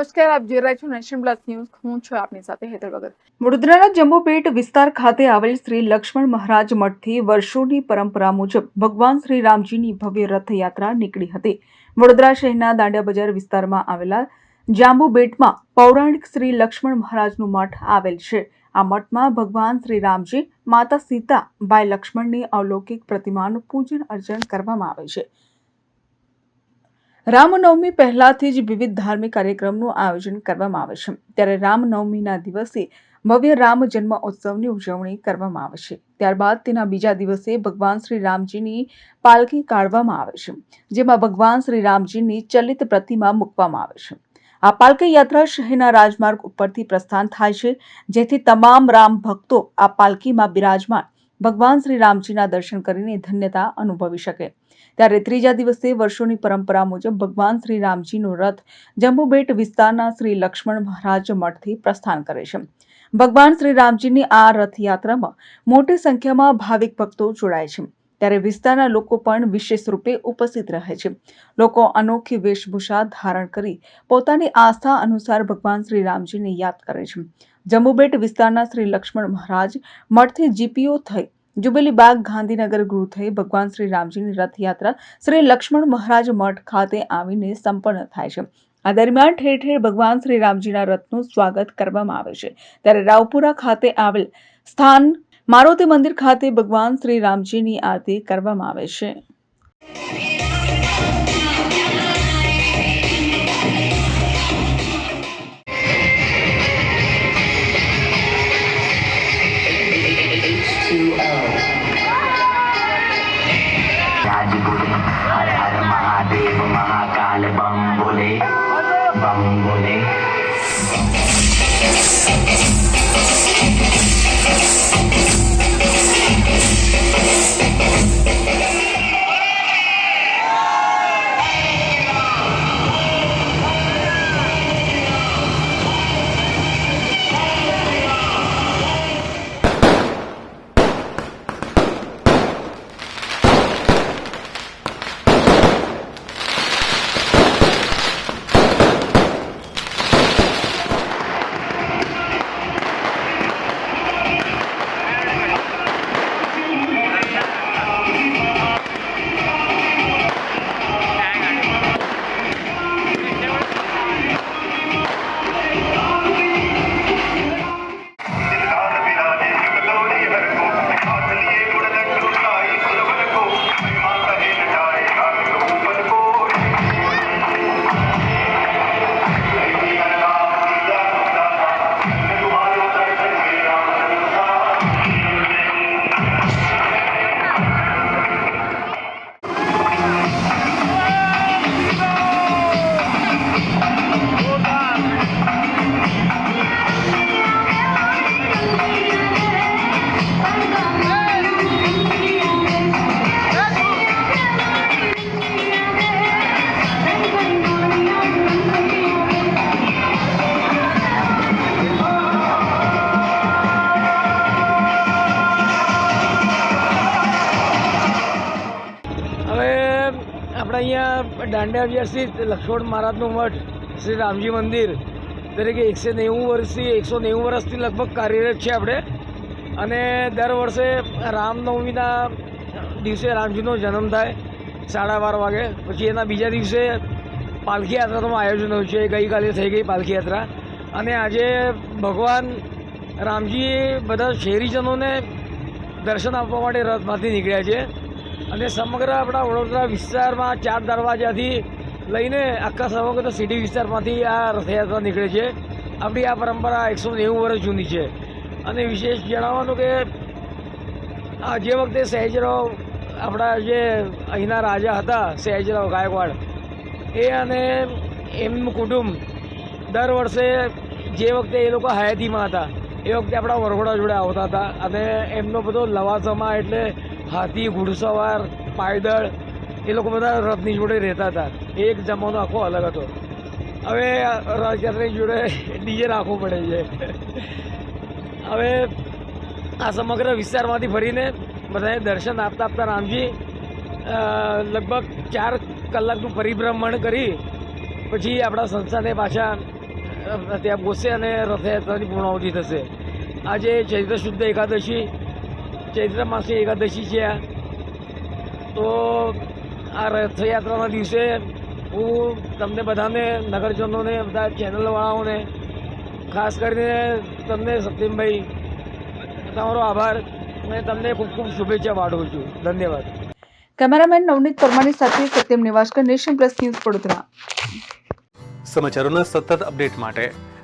નમસ્કાર, આપ જોઈ રહ્યા છો નેશન પ્લસ ન્યૂઝ. હું છું આપની સાથે હેતર ભગત. વડોદરાના જંબુપેટ વિસ્તાર ખાતે આવેલ શ્રી લક્ષ્મણ મહારાજ મઠથી વર્ષોની પરંપરા મુજબ ભગવાન શ્રી રામજીની ભવ્ય રથયાત્રા નીકળી હતી. વડોદરા શહેરના દાંડિયા બજાર વિસ્તારમાં આવેલા જાંબુબેટમાં પૌરાણિક શ્રી લક્ષ્મણ મહારાજનું મઠ આવેલ છે. આ મઠમાં ભગવાન શ્રી રામજી, માતા સીતા, ભાઈ લક્ષ્મણની અલૌકિક પ્રતિમાનું પૂજન અર્ચન કરવામાં આવે છે. રામનવમી પહેલાથી જ વિવિધ ધાર્મિક કાર્યક્રમનું આયોજન કરવામાં આવે છે. ત્યારે રામનવમીના દિવસે ભવ્ય રામ જન્મ ઉત્સવની ઉજવણી કરવામાં આવે છે. ત્યારબાદ તેના બીજા દિવસે ભગવાન શ્રી રામજીની પાલખી કાઢવામાં આવે છે, જેમાં ભગવાન શ્રી રામજીની ચલિત પ્રતિમા મૂકવામાં આવે છે. આ પાલકી યાત્રા શહેરના રાજમાર્ગ ઉપરથી પ્રસ્થાન થાય છે, જેથી તમામ રામ ભક્તો આ પાલકીમાં બિરાજમાન ભગવાન શ્રી રામજીના દર્શન કરીને ધન્યતા અનુભવી શકે. ત્યારે ત્રીજા દિવસે વર્ષોની પરંપરા મુજબ ભગવાન શ્રી રામજીનો રથ જંબુબેટ વિસ્તારના શ્રી લક્ષ્મણ મહારાજ મઠથી પ્રસ્થાન કરે છે. ભગવાન શ્રી રામજીની આ રથયાત્રામાં મોટી સંખ્યામાં ભાવિક ભક્તો જોડાય છે. ત્યારે વિસ્તારના લોકો પણ વિશેષ રૂપે ઉપસ્થિત રહે છે. લોકો અનોખી વેશભૂષા ધારણ કરી પોતાની આસ્થા અનુસાર ભગવાન શ્રી રામજીને યાદ કરે છે. જંબુબેટ વિસ્તારના શ્રી લક્ષ્મણ મહારાજ મઠથી જીપીઓ થઈ જુબેલી બાગ ગાંધીનગર ગૃહ ભગવાન શ્રી રામજીની રથયાત્રા શ્રી લક્ષ્મણ મહારાજ મઠ ખાતે આવીને સંપન્ન થાય છે. આ દરમિયાન ઠેર ઠેર ભગવાન શ્રી રામજીના રથનું સ્વાગત કરવામાં આવે છે. ત્યારે રાવપુરા ખાતે આવેલ સ્થાન મારુતિ મંદિર ખાતે ભગવાન શ્રી રામજીની આરતી કરવામાં આવે છે. દાંડિયા સ્થિત લક્ષ્મણ મહારાજનું મઠ શ્રી રામજી મંદિર, તરીકે એકસો નેવું વર્ષથી એકસો નેવું વર્ષથી લગભગ કાર્યરત છે આપણે. અને દર વર્ષે રામનવમીના દિવસે રામજીનો જન્મ થાય સાડા બાર વાગે. પછી એના બીજા દિવસે પાલખી યાત્રાનું આયોજન હોય છે. ગઈકાલે થઈ ગઈ પાલખી યાત્રા અને આજે ભગવાન રામજી બધા શહેરીજનોને દર્શન આપવા માટે રથમાંથી નીકળ્યા છે. અને સમગ્ર આપણા વડોદરા વિસ્તારમાં ચાર દરવાજાથી લઈને આખા સમગ્ર સિટી વિસ્તારમાંથી આ રથયાત્રા નીકળે છે. આપણી આ પરંપરા એકસો નેવું વર્ષ જૂની છે. અને વિશેષ જણાવવાનું કે આ જે વખતે સહેજરાવ આપણા જે અહીંના રાજા હતા, સહેજરાવ ગાયકવાડ, એ અને એમનું કુટુંબ દર વર્ષે જે વખતે એ લોકો હયાતીમાં હતા, એ વખતે આપણા વરઘોડા જોડે આવતા હતા. અને એમનો બધો લવાસમાં એટલે હાથી ઘોડસવાર પાયદળ, એ લોકો બધા રથની જોડે રહેતા હતા. એક જમાનો આખો અલગ હતો. હવે રથયાત્રાની જોડે ડીજે રાખવું પડે છે. હવે આ સમગ્ર વિસ્તારમાંથી ફરીને બધાને દર્શન આપતા આપતા રામજી લગભગ ચાર કલાકનું પરિભ્રમણ કરી પછી આપણા સંસ્થાને પાછા ત્યાં ગોસે અને રથયાત્રાની પૂર્ણાવતિ થશે. આજે ચૈત્ર શુદ્ધ એકાદશી ચૈત્ર માસની એકાદશી છે. તો આ રથયાત્રાના દિવસે હું તમને બધાને નગરજનોને બધા ચેનલવાળાઓને ખાસ કરીને તમને સત્યમભાઈ તમારો આભાર. અને તમને ખૂબ ખૂબ શુભેચ્છા પાઠવું છું. ધન્યવાદ. કેમેરામેન નવનીત પરમારની સાથે Satyam Nivaskar Nation plus News Vadodara. સમાચારોના સતત અપડેટ માટે